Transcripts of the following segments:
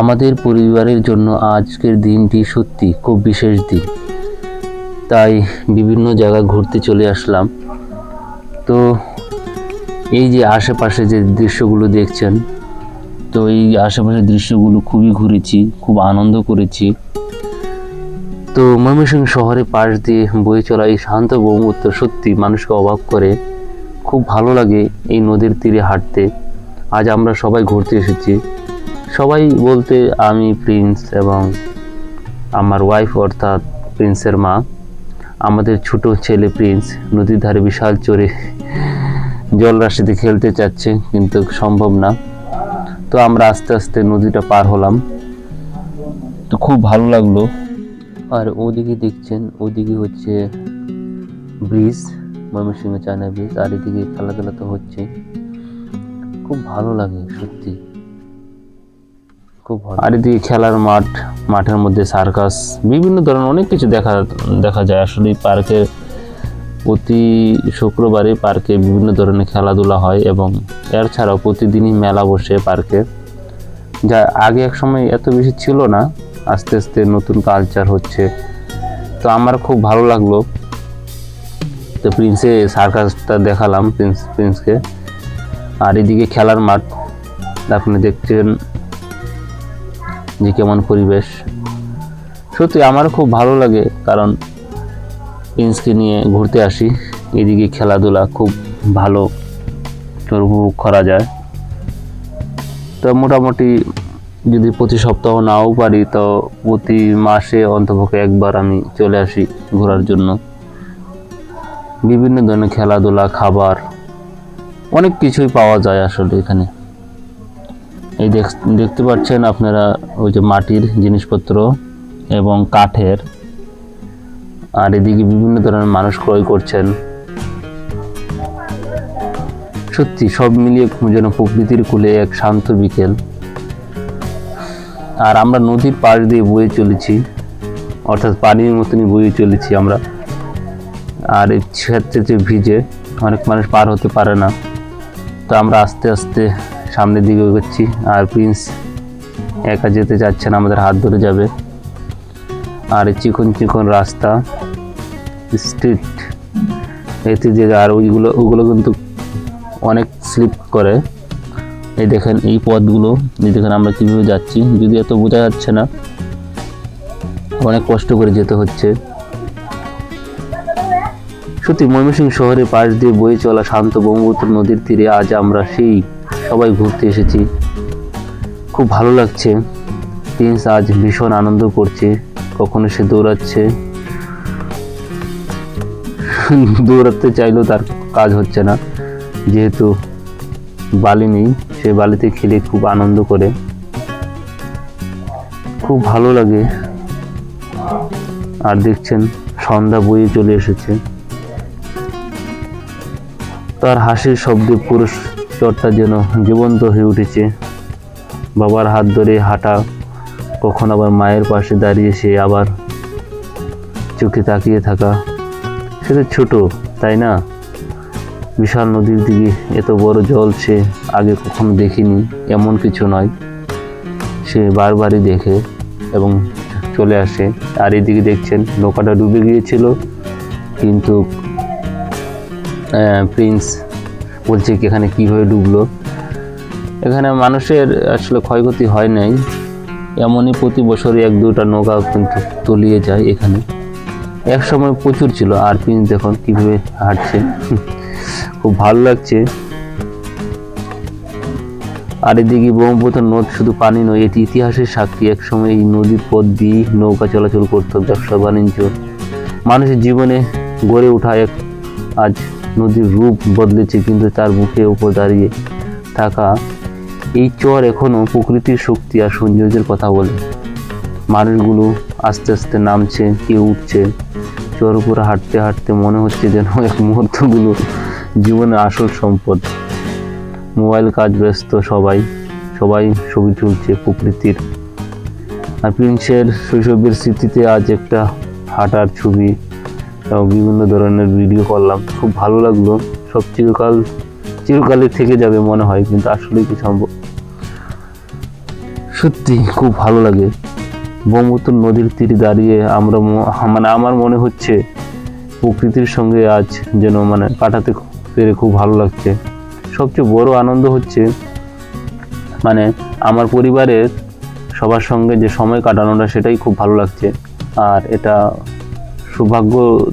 আমাদের পরিবারের জন্য আজকের দিনটি সত্যি খুব বিশেষ দিন। তাই বিভিন্ন জায়গা ঘুরতে চলে আসলাম। তো এই যে আশেপাশে যে দৃশ্যগুলো দেখছেন, তো এই আশেপাশের দৃশ্যগুলো খুবই ঘুরেছি, খুব আনন্দ করেছি। তো ময়মনসিংহ শহরে পাশ দিয়ে বয়ে চলা এই শান্ত ব্রহ্মপুত্র সত্যি মানুষকে অবাক করে। খুব ভালো লাগে এই নদীর তীরে হাঁটতে। আজ আমরা সবাই ঘুরতে এসেছি। সবাই বলতে আমি প্রিন্স এবং আমার ওয়াইফ অর্থাৎ প্রিন্সের মা। আমাদের ছোট ছেলে প্রিন্স নদীর ধারে বিশাল চড়ে জলরাশিতে খেলতে চাচ্ছে, কিন্তু সম্ভব না। তো আমরা আস্তে আস্তে নদীটা পার হলাম। তো খুব ভালো লাগল। আর ওদিকে দেখছেন, ওদিকে হচ্ছে ব্রিজ, ময়মনসিংহ চায়না ব্রিজ, আর এদিকে খেলাধুলা তো হচ্ছে। খুব ভালো লাগে সত্যি। খুব আর এদিকে খেলার মাঠ, মাঠের মধ্যে সার্কাস বিভিন্ন ধরনের অনেক কিছু দেখা দেখা যায়। আসলে পার্কের প্রতি শুক্রবারে পার্কে বিভিন্ন ধরনের খেলাধুলা হয় এবং এর ছাড়াও প্রতিদিনই মেলা বসে পার্কে। যা আগে এক সময় এত বেশি ছিল না, আস্তে আস্তে নতুন কালচার হচ্ছে। তো আমার খুব ভালো লাগল। তো প্রিন্সে সার্কাসটা দেখালাম প্রিন্স প্রিন্সকে আর এদিকে খেলার মাঠ, আপনি দেখছেন যে কেমন পরিবেশ। সত্যি আমার খুব ভালো লাগে, কারণ প্রিন্সকে নিয়ে ঘুরতে আসি, এদিকে খেলাধুলা খুব ভালো উপভোগ করা যায়। তো মোটামুটি যদি প্রতি সপ্তাহ নাও পারি, তো প্রতি মাসে অন্তপক্ষে একবার আমি চলে আসি ঘোরার জন্য। বিভিন্ন ধরনের খেলাধুলা, খাবার, অনেক কিছুই পাওয়া যায় আসলে এখানে। এই দেখতে পাচ্ছেন আপনারা ওই যে মাটির জিনিসপত্র এবং কাঠের। আর এদিকে বিভিন্ন ধরনের মানুষ ক্রয় করছেন। সত্যি, সব মিলিয়ে যেন প্রকৃতির কুলে এক শান্ত বিকেল। আর আমরা নদীর পাশ দিয়ে বয়ে চলেছি। অর্থাৎ পানির মতনই বয়ে চলেছি আমরা। আর ক্ষেত্রে ভিজে অনেক মানুষ পার হতে পারে না। তো আমরা আস্তে আস্তে সামনের দিকে এগোচ্ছি, আর প্রিন্স একা যেতে চাচ্ছে না, আমাদের হাত ধরে যাবে। আর চিকন চিকন রাস্তা স্ট্রিট এতে যে আর ওইগুলো, ওগুলো কিন্তু অনেক স্লিপ করে। এই দেখেন এই পথগুলো, এই দেখেন আমরা কীভাবে যাচ্ছি। যদি এত বোঝা যাচ্ছে না, অনেক কষ্ট করে যেতে হচ্ছে। সত্যি ময়মনসিংহ শহরের পাশ দিয়ে বয়ে চলা শান্ত ব্রহ্মপুত্র নদীর তীরে আজ আমরা সেই সবাই ঘুরতে এসেছি। খুব ভালো লাগছে। প্রিন্স আজ ভীষণ আনন্দ করছে। কখনো সে দৌড়াচ্ছে। দৌড়াতে চাইলেও তার কাজ হচ্ছে না। যেহেতু বালি নেই, সে বালিতে খেলে খুব আনন্দ করে। খুব ভালো লাগে। আর দেখছেন, সন্ধ্যা বয়ে চলে এসেছে। তার হাসির শব্দে পুরো চরটা যেন জীবন্ত হয়ে উঠেছে। বাবার হাত ধরে হাঁটা, কখন আবার মায়ের পাশে দাঁড়িয়ে সে আবার চোখে তাকিয়ে থাকা। সে তো ছোট, তাই না? বিশাল নদীর দিকে এত বড় জল সে আগে কখনো দেখিনি, এমন কিছু নয়। সে বারবারই দেখে এবং চলে আসে। আর এদিকে দেখছেন, নৌকাটা ডুবে গিয়েছিল। কিন্তু প্রিন্স বলছে এখানে কীভাবে ডুবলো? এখানে মানুষের আসলে ক্ষয়ক্ষতি হয় নাই। এমনই প্রতি বছরই এক দুটা নৌকা কিন্তু তলিয়ে যায় এখানে। এক সময় প্রচুর ছিল, আর প্রিন্স দেখুন কীভাবে হাঁটছে। খুব ভালো লাগছে। আর এদিকে ব্রহ্মপুত্র নদ শুধু পানি নয়, এটি ইতিহাসের সাক্ষী। এক সময় এই নদীর পথ দিয়ে নৌকা চলাচল করতো ব্যবসা বাণিজ্য মানুষের জীবনে গড়ে ওঠা এক আজ নদীর রূপ বদলেছে, কিন্তু তার বুকে উপর দাঁড়িয়ে থাকা এই চর এখনও প্রকৃতির শক্তি আর সৌন্দর্যের কথা বলে। মানুষগুলো আস্তে আস্তে নামছে, কেউ উঠছে। চর উপরে হাঁটতে হাঁটতে মনে হচ্ছে যেন এক মুহূর্তগুলো জীবনের আসল সম্পদ। মোবাইল কাজ ব্যস্ত সবাই সবাই ছবি তুলছে প্রকৃতির। আর প্রিন্সের শৈশবের স্মৃতিতে আজ একটা হাঁটার ছবি এবং বিভিন্ন ধরনের ভিডিও করলাম। খুব ভালো লাগল। সব চিরকাল চিরকালে থেকে যাবে মনে হয়, কিন্তু আসলেই কি সম্ভব। সত্যি খুব ভালো লাগে। ব্রহ্মপুত্র নদীর তীরে দাঁড়িয়ে আমরা মানে আমার মনে হচ্ছে প্রকৃতির সঙ্গে আজ যেন মানে কাটাতে পেরে খুব ভালো লাগছে। সবচেয়ে বড় আনন্দ হচ্ছে মানে আমার পরিবারের সবার সঙ্গে যে সময় কাটানোটা সেটাই খুব ভালো লাগছে। আর এটা সৌভাগ্য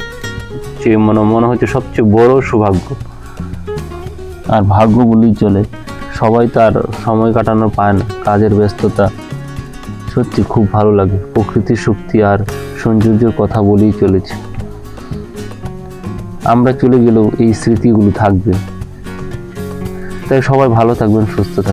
যে মনে মনে হচ্ছে সবচেয়ে বড় সৌভাগ্য। আর ভাগ্য বলেই চলে। সবাই তার সময় কাটানো পায় না। কাজের ব্যস্ততা সত্যি খুব ভালো লাগে। প্রকৃতির শক্তি আর সৌন্দর্যের কথা বলেই চলেছে। আমরা চলে গেলেও এই স্মৃতিগুলো থাকবে। তাই সবাই ভালো থাকবেন, সুস্থ থাকবেন।